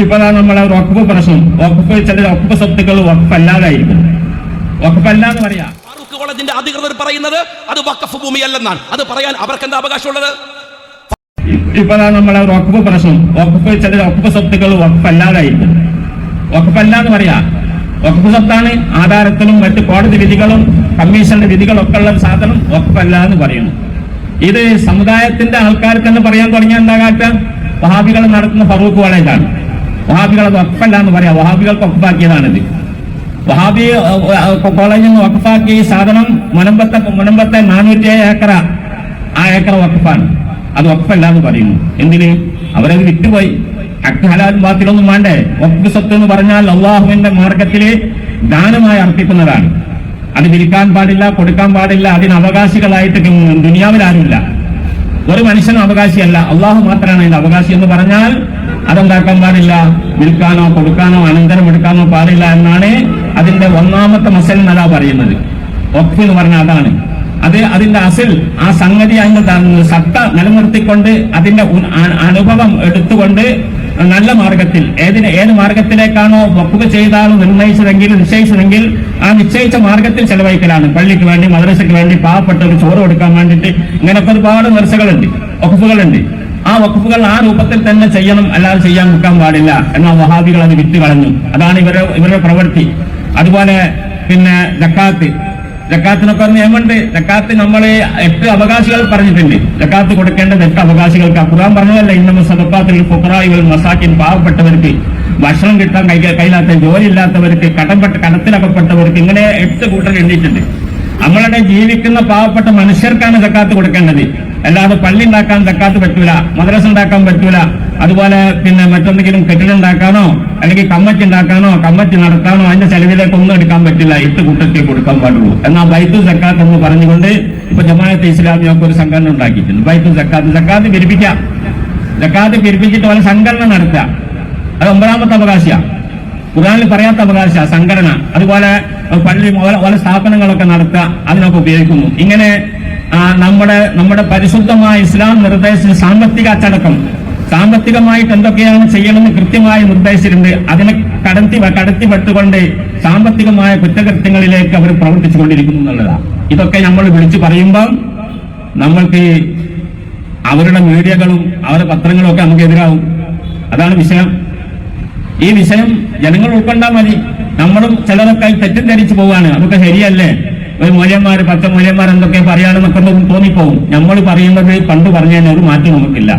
ഇപ്പൊ നമ്മളെ നമ്മളെ വഖഫ് പ്രശ്നം. വഖഫ് ചില വഖഫ് സ്വത്തുക്കൾ ഒക്കപ്പല്ലാതായിരിക്കും വഖഫല്ല എന്ന് പറയാ കോളേജിന്റെ അധികൃതർ പറയുന്നത് അത് വക്കഫ് ഭൂമിയല്ലെന്നാണ്. അത് പറയാൻ അവർക്ക് എന്താ അവകാശമുള്ളത്? ഇപ്പൊ നമ്മളെ നമ്മളെ വഖഫ് പ്രശ്നം. വഖഫ് ചില വഖഫ് സ്വത്തുക്കൾ ഒക്കപ്പല്ലാതായിരിക്കും വഖഫല്ല എന്ന് പറയാ. വഖഫ് സ്വത്താണ് ആധാരത്തിലും മറ്റ് കോടതി വിധികളും കമ്മീഷന്റെ വിധികളൊക്കെ ഉള്ള സാധനം വഖഫല്ല എന്ന് പറയുന്നു ഇത് സമുദായത്തിന്റെ ആൾക്കാർക്ക് തന്നെ പറയാൻ തുടങ്ങിയ എന്താ എന്താകാത്ത വഹാബികൾ നടത്തുന്ന ഫറൂഖ് കോളേജാണ് വഹാബികൾ അത് ഒക്കല്ല എന്ന് പറയാം. വഹാബികൾക്ക് ഒപ്പാക്കിയതാണിത് വഹാബി കോളേജിൽ നിന്ന് വഖഫാക്കിയ ഈ സാധനം മുനമ്പത്തെ മുനമ്പത്തെ നാനൂറ്റി ഏക്കറ. ആ ഏക്കർ വഖഫാണ്. അത് വഖഫല്ല എന്ന് പറയുന്നു. എന്തിന്? അവരത് വിറ്റുപോയി. ഹക്ക് വാത്തിലൊന്നും വേണ്ടേ? വഖഫ് സ്വത്ത് എന്ന് പറഞ്ഞാൽ അള്ളാഹുവിന്റെ മാർഗത്തിൽ ദാനമായി അർപ്പിക്കുന്നതാണ്. അത് വിൽക്കാൻ പാടില്ല കൊടുക്കാൻ പാടില്ല അതിന് അവകാശികളായിട്ട് ദുനിയാവിൽ ആരുമില്ല. ഒരു മനുഷ്യനും അവകാശിയല്ല. അള്ളാഹു മാത്രമാണ് അതിന്റെ അവകാശി എന്ന് പറഞ്ഞാൽ അതെന്താക്കാൻ പാടില്ല. വിൽക്കാനോ കൊടുക്കാനോ അനന്തരം എടുക്കാനോ പാടില്ല എന്നാണ് അതിന്റെ ഒന്നാമത്തെ മസൽ എന്നല്ല പറയുന്നത്. ഒക്കെ എന്ന് പറഞ്ഞാൽ അതാണ്. അത് അതിന്റെ അസിൽ ആ സംഗതി അതിന്റെ സത്ത നിലനിർത്തിക്കൊണ്ട് അതിന്റെ അനുഭവം എടുത്തുകൊണ്ട് നല്ല മാർഗത്തിൽ ഏതിന് ഏത് മാർഗത്തിലേക്കാണോ വക്കുവ് ചെയ്താണോ നിർണയിച്ചതെങ്കിൽ നിശ്ചയിച്ചതെങ്കിൽ ആ നിശ്ചയിച്ച മാർഗത്തിൽ ചെലവഴിക്കലാണ്. പള്ളിക്ക് വേണ്ടി മദ്രസയ്ക്ക് വേണ്ടി പാവപ്പെട്ടവർക്ക് ചോറ് കൊടുക്കാൻ വേണ്ടിയിട്ട് ഇങ്ങനൊക്കെ ഒരുപാട് നിർച്ചകളുണ്ട് വക്കുഫുകളുണ്ട് ആ വക്കുഫുകൾ ആ രൂപത്തിൽ തന്നെ ചെയ്യണം അല്ലാതെ ചെയ്യാൻ നിൽക്കാൻ പാടില്ല എന്നാൽ വഹാബികൾ അത് വിറ്റ് കളഞ്ഞു അതാണ് ഇവരുടെ ഇവരുടെ പ്രവൃത്തി. അതുപോലെ പിന്നെ ജക്കാത്ത് ജക്കാത്തിനൊക്കെ നിയമമുണ്ട് ജക്കാത്ത് നമ്മളെ എട്ട് അവകാശികൾ പറഞ്ഞിട്ടുണ്ട്. ജക്കാത്ത് കൊടുക്കേണ്ടത് എട്ട് അവകാശികൾക്ക് ഖുർആൻ പറഞ്ഞതല്ല ഇന്നമ സദക്കാത്തിൽ ഫുഖറായികൾ മസാക്കിൻ പാവപ്പെട്ടവർക്ക് ഭക്ഷണം കിട്ടാൻ കൈ കയ്യിലാത്ത ജോലി ഇല്ലാത്തവർക്ക് കടംപെട്ട കടത്തിലകപ്പെട്ടവർക്ക് ഇങ്ങനെ എട്ട് കൂട്ടർ എണ്ണിയിട്ടുണ്ട്. നമ്മളുടെ ജീവിക്കുന്ന പാവപ്പെട്ട മനുഷ്യർക്കാണ് ജക്കാത്ത് കൊടുക്കേണ്ടത്. അല്ലാതെ പള്ളി ഉണ്ടാക്കാൻ ജക്കാത്ത് പറ്റൂല മദ്രസ ഉണ്ടാക്കാൻ പറ്റൂല അതുപോലെ പിന്നെ മറ്റെന്തെങ്കിലും കെട്ടിടം ഉണ്ടാക്കാനോ അല്ലെങ്കിൽ കമ്മറ്റി ഉണ്ടാക്കാനോ കമ്മറ്റി നടത്താനോ അതിന്റെ ചെലവിലേക്ക് ഒന്നും എടുക്കാൻ പറ്റില്ല എട്ട് കൂട്ടത്തിൽ കൊടുക്കാൻ പാടുള്ളൂ. എന്നാൽ ബൈത്തു സക്കാത്ത് എന്ന് പറഞ്ഞുകൊണ്ട് ഇപ്പൊ ജമാഅത്ത് ഇസ്ലാമിയൊക്കെ ഒരു സംഘടന ഉണ്ടാക്കിയിട്ടുണ്ട്. ബൈത്തു സക്കാത്ത് സക്കാത്ത് പിരിപ്പിക്കാം. സക്കാത്ത് പിരിപ്പിച്ചിട്ട് പോലെ സംഘടന നടത്തുക. അത് ഒമ്പതാമത്തെ അവകാശിയാണ് ഖുറാനിൽ പറയാത്ത അവകാശ സംഘടന. അതുപോലെ പള്ളി ഓല സ്ഥാപനങ്ങളൊക്കെ നടത്തുക അതിനൊക്കെ ഉപയോഗിക്കുന്നു. ഇങ്ങനെ നമ്മുടെ നമ്മുടെ പരിശുദ്ധമായ ഇസ്ലാം നിർദ്ദേശിച്ച സാമ്പത്തിക അച്ചടക്കം. സാമ്പത്തികമായിട്ട് എന്തൊക്കെയാണ് ചെയ്യണമെന്ന് കൃത്യമായി നിർദ്ദേശിച്ചിട്ടുണ്ട് അതിനെ കടത്തി കടത്തിപ്പെട്ടുകൊണ്ട് സാമ്പത്തികമായ കുറ്റകൃത്യങ്ങളിലേക്ക് അവർ പ്രവർത്തിച്ചുകൊണ്ടിരിക്കുന്നു എന്നുള്ളതാണ്. ഇതൊക്കെ നമ്മൾ വിളിച്ചു പറയുമ്പോൾ നമ്മൾക്ക് അവരുടെ മീഡിയകളും അവരുടെ പത്രങ്ങളും ഒക്കെ നമുക്ക് എതിരാവും. അതാണ് വിഷയം. ഈ വിഷയം ജനങ്ങൾ ഉൾക്കൊണ്ടാൽ മതി. നമ്മളും ചിലരൊക്കെ തെറ്റിദ്ധരിച്ചു പോവാണ്. അതൊക്കെ ശരിയല്ലേ? ഒരു മൂല്യന്മാർ പത്ത് മൂല്യന്മാർ എന്തൊക്കെ പറയാണെന്നൊക്കെ തോന്നിപ്പോവും നമ്മൾ പറയുന്നത് പണ്ട് പറഞ്ഞതിന് ഒരു മാറ്റം നമുക്കില്ല.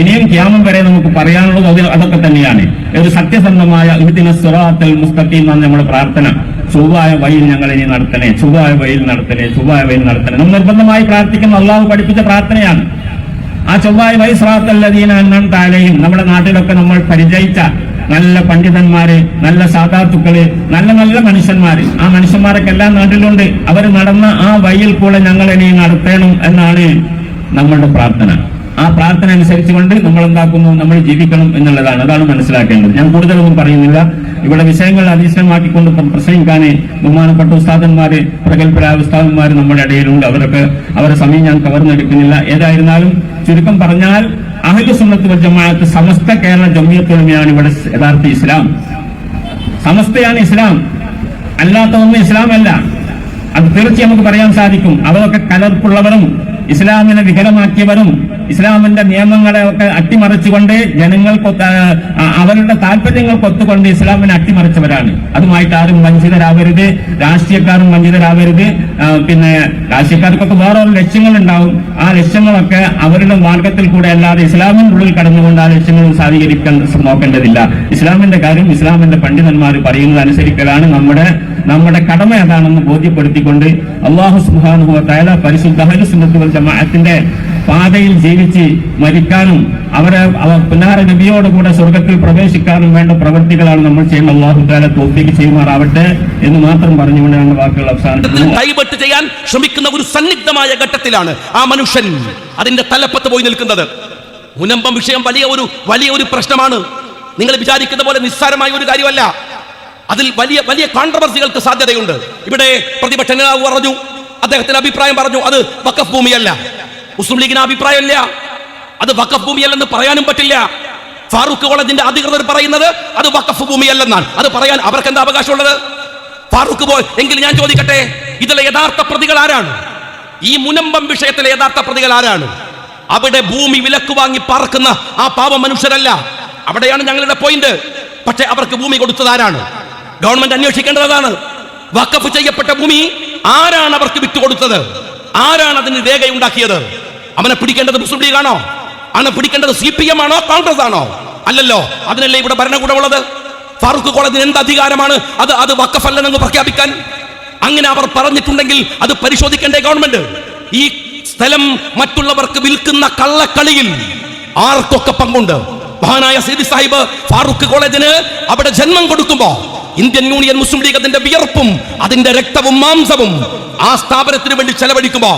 ഇനിയും ക്യാമം വരെ നമുക്ക് പറയാനുള്ളത് അത് അതൊക്കെ തന്നെയാണ്. ഒരു സത്യസന്ധമായ ഇതിന സുറാത്തൽ മുസ്തഖീം എന്നാണ് നമ്മുടെ പ്രാർത്ഥന. ചൊവ്വായ വഴിയിൽ ഞങ്ങൾ ഇനി നടത്തണേ ചൊവ്വായ വഴിയിൽ നടത്തണേ ചൊവ്വായ വഴിയിൽ നടത്തണേ. നമ്മൾ നിർബന്ധമായി പ്രാർത്ഥിക്കുന്ന അള്ളാഹു പഠിപ്പിച്ച പ്രാർത്ഥനയാണ്. ആ ചൊവ്വായ വൈസ്രാത്തല്ലതീന എണ്ണം താലയും നമ്മുടെ നാട്ടിലൊക്കെ നമ്മൾ പരിചയിച്ച നല്ല പണ്ഡിതന്മാര് നല്ല സാധാത്തുക്കൾ നല്ല നല്ല മനുഷ്യന്മാര്. ആ മനുഷ്യന്മാരൊക്കെ എല്ലാ നാട്ടിലുണ്ട്. അവർ നടന്ന ആ വഴിയിൽ കൂടെ ഞങ്ങൾ ഇനി നടത്തണം എന്നാണ് നമ്മളുടെ പ്രാർത്ഥന. ആ പ്രാർത്ഥന അനുസരിച്ചുകൊണ്ട് നമ്മൾ എന്താക്കുന്നു നമ്മൾ ജീവിക്കണം എന്നുള്ളതാണ്. അതാണ് മനസ്സിലാക്കേണ്ടത്. ഞാൻ കൂടുതലൊന്നും പറയുന്നില്ല. ഇവിടെ വിഷയങ്ങൾ അധീശമാക്കിക്കൊണ്ട് പ്രസംഗിക്കാൻ ബഹുമാനപ്പെട്ട ഉസ്താദന്മാര് പ്രഗത്ഭരായ ഉസ്താദന്മാര് നമ്മുടെ ഇടയിലുണ്ട്. അവരൊക്കെ അവരുടെ സമയം ഞാൻ കവർന്നെടുക്കുന്നില്ല. ഏതായിരുന്നാലും ചുരുക്കം പറഞ്ഞാൽ അഹ്ലു സുന്നത്ത് വൽ ജമാഅത്ത് സമസ്ത കേരള ജമിയത്തുലമയാണ് ഇവിടെ യഥാർത്ഥ ഇസ്ലാം. സമസ്തയാണ് ഇസ്ലാം. അല്ലാത്തതൊന്നും ഇസ്ലാമല്ല. അത് തീർച്ചയായും നമുക്ക് പറയാൻ സാധിക്കും. അവരൊക്കെ കലർപ്പുള്ളവരും ഇസ്ലാമിനെ വികലമാക്കിയവരും ഇസ്ലാമിന്റെ നിയമങ്ങളെ ഒക്കെ അട്ടിമറിച്ചുകൊണ്ട് ജനങ്ങൾക്ക് അവരുടെ താല്പര്യങ്ങൾക്ക് ഒത്തുകൊണ്ട് ഇസ്ലാമിനെ അട്ടിമറിച്ചവരാണ്. അതുമായിട്ട് ആരും വഞ്ചിതരാവരുത് രാഷ്ട്രീയക്കാരും വഞ്ചിതരാവരുത്. പിന്നെ രാഷ്ട്രീയക്കാർക്കൊക്കെ വേറെ ലക്ഷ്യങ്ങൾ ഉണ്ടാവും ആ ലക്ഷ്യങ്ങളൊക്കെ അവരുടെ മാർഗത്തിൽ കൂടെ അല്ലാതെ ഇസ്ലാമിന്റെ ഉള്ളിൽ കടന്നുകൊണ്ട് ആ ലക്ഷ്യങ്ങൾ സാധീകരിക്കാൻ നോക്കേണ്ടതില്ല. ഇസ്ലാമിന്റെ കാര്യം ഇസ്ലാമിന്റെ പണ്ഡിതന്മാർ പറയുന്നത് അനുസരിക്കലാണ്. നമ്മുടെ നമ്മുടെ കടമ ഏതാണെന്ന് ബോധ്യപ്പെടുത്തിക്കൊണ്ട് അള്ളാഹു സുബാനുഭവ തയാല പരിശുദ്ധ അഹ്ലു സുന്നത്ത് വൽ ജമാഅത്തിന്റെ പാതയിൽ ജീവിച്ച് മരിക്കാനും അവരെ അവർ പുനാര നബിയോട് കൂടെ സ്വർഗത്തിൽ പ്രവേശിക്കാനും വേണ്ട പ്രവൃത്തികളാണ് നമ്മൾ ചെയ്യുന്ന അള്ളാഹു താല തോപ്പിക്ക് ചെയ്യുമാറാവട്ടെ എന്ന് മാത്രം പറഞ്ഞുകൊണ്ട് ഞങ്ങളുടെ വാക്കുകൾ അവസാനിപ്പിക്കുന്നു. ചെയ്യാൻ ശ്രമിക്കുന്ന ഒരു സന്നിഗ്ധമായ ഘട്ടത്തിലാണ് ആ മനുഷ്യൻ അതിന്റെ തലപ്പത്ത് പോയി നിൽക്കുന്നത്. മുനമ്പം വിഷയം വലിയ ഒരു വലിയ ഒരു പ്രശ്നമാണ്. നിങ്ങൾ വിചാരിക്കുന്ന പോലെ നിസ്സാരമായ ഒരു കാര്യമല്ല. അതിൽ വലിയ വലിയ കോൺട്രവേഴ്സികൾക്ക് സാധ്യതയുണ്ട്. ഇവിടെ പ്രതിപക്ഷ നേതാവ് പറഞ്ഞു അദ്ദേഹത്തിന്റെ അഭിപ്രായം പറഞ്ഞു അത് വക്കഫ് ഭൂമിയല്ല. മുസ്ലിം ലീഗിന് അഭിപ്രായമല്ല. അത് വക്കഫ് ഭൂമിയല്ലെന്ന് പറയാനും പറ്റില്ല. ഫാറൂഖ് കോളേജിന്റെ അധികൃതർ പറയുന്നത് അത് വക്കഫ് ഭൂമിയല്ലെന്നാണ്. അത് പറയാൻ അവർക്ക് എന്താ അവകാശമുള്ളത്? ഫാറൂഖ് പോയി എങ്കിൽ ഞാൻ ചോദിക്കട്ടെ ഇതിലെ യഥാർത്ഥ പ്രതികൾ ആരാണ്? ഈ മുനമ്പം വിഷയത്തിലെ യഥാർത്ഥ പ്രതികൾ ആരാണ്? അവിടെ ഭൂമി വിലക്ക് വാങ്ങി പാർക്കുന്ന ആ പാവ മനുഷ്യരല്ല. അവിടെയാണ് ഞങ്ങളുടെ പോയിന്റ് പക്ഷെ അവർക്ക് ഭൂമി കൊടുത്തത് ആരാണ്? ഗവൺമെന്റ് അന്വേഷിക്കേണ്ടതാണ്. വക്കഫ് ചെയ്യപ്പെട്ട ഭൂമി ആരാണ് അവർക്ക് വിറ്റുകൊടുത്തത്? ആരാണ് അതിന് രേഖയുണ്ടാക്കിയത്? അവനെ പിടിക്കേണ്ടത് മുസ്ലിം ലീഗാണോ അവനെ പിടിക്കേണ്ടത് സി പി എം ആണോ? കോൺഗ്രസ് ആണോ? അല്ലല്ലോ അതിനല്ലേ ഇവിടെ ഭരണകൂടമുള്ളത് ഫാറൂഖ് കോളേജിന് എന്ത് അധികാരമാണ്? അത് അത് വക്കഫല്ലെന്ന് പ്രഖ്യാപിക്കാൻ? അങ്ങനെ അവർ പറഞ്ഞിട്ടുണ്ടെങ്കിൽ അത് പരിശോധിക്കേണ്ടേ ഗവൺമെന്റ്? ഈ സ്ഥലം മറ്റുള്ളവർക്ക് വിൽക്കുന്ന കള്ളക്കളിയിൽ ആർക്കൊക്കെ പങ്കുണ്ട്? മഹാനായ സീതി സാഹിബ് ഫാറൂഖ് കോളേജിന് അവിടെ ജന്മം കൊടുക്കുമ്പോ ഇന്ത്യൻ യൂണിയൻ മുസ്ലിം ലീഗ് അതിന്റെ വിയർപ്പും അതിന്റെ രക്തവും മാംസവും ആ സ്ഥാപനത്തിന് വേണ്ടി ചെലവഴിക്കുമ്പോ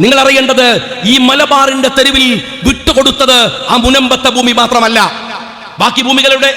നിങ്ങൾ അറിയേണ്ടത് ഈ മലബാറിന്റെ തെരുവിൽ വിട്ടുകൊടുത്തത് ആ മുനമ്പത്തെ ഭൂമി മാത്രമല്ല. ബാക്കി ഭൂമികളുടെ